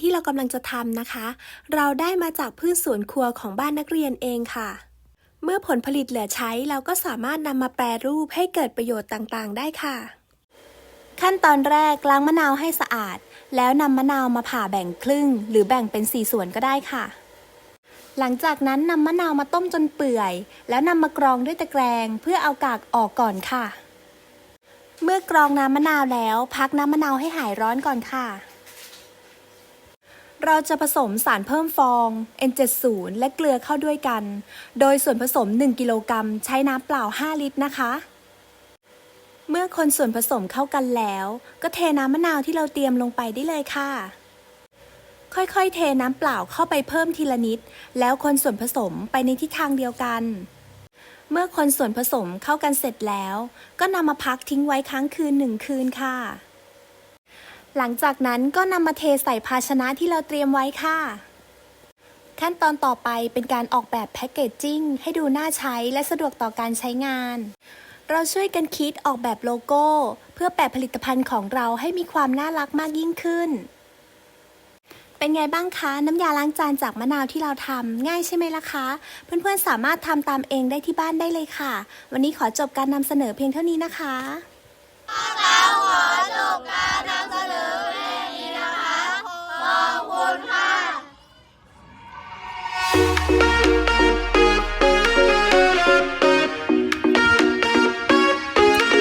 ที่เรากำลังจะทำนะคะ เราได้มาจากพืชสวนครัวของบ้านนักเรียนเองค่ะ เมื่อผลผลิตเหลือใช้เราก็สามารถนำมาแปรรูปให้เกิดประโยชน์ต่างๆ ได้ค่ะ ขั้นตอนแรกล้างมะนาวให้สะอาด แล้วนำมะนาวมาผ่าแบ่งครึ่ง หรือแบ่งเป็นสี่ส่วนก็ได้ค่ะหลังจากนั้นนำมะนาวมาต้มจนเปื่อย แล้วนำมากรองด้วยตะแกรงเพื่อเอากากออกก่อนค่ะ เมื่อกรองน้ำมะนาวแล้ว พักน้ำมะนาวให้หายร้อนก่อนค่ะ เราจะผสมสารเพิ่มฟอง N70 และเกลือเข้าด้วยกัน โดยส่วนผสม 1 กิโลกรัมใช้น้ำเปล่า 5 ลิตรนะคะ เมื่อคนส่วนผสมเข้ากันแล้ว ก็เทน้ำมะนาวที่เราเตรียมลงไปได้เลยค่ะ ค่อยๆ เทน้ำเปล่าเข้าไปเพิ่มทีละนิด แล้วคนส่วนผสมไปในทิศทางเดียวกัน เมื่อคนส่วนผสมเข้ากันเสร็จแล้ว ก็นำมาพักทิ้งไว้ค้างคืนหนึ่งคืนค่ะ หลังจากนั้นก็นำมาเทใส่ภาชนะที่เราเตรียมไว้ค่ะ ขั้นตอนต่อไปเป็นการออกแบบแพ็กเกจจิ้งให้ดูน่าใช้และสะดวกต่อการใช้งาน เราช่วยกันคิดออกแบบโลโก้ เพื่อแปะผลิตภัณฑ์ของเราให้มีความน่ารักมากยิ่งขึ้น เป็นไงบ้างคะ น้ำยาล้างจานจากมะนาวที่เราทำง่ายใช่ไหมล่ะคะ เพื่อนๆสามารถทำตามเองได้ที่บ้านได้เลยค่ะ วันนี้ขอจบการนำเสนอเพียงเท่านี้นะคะ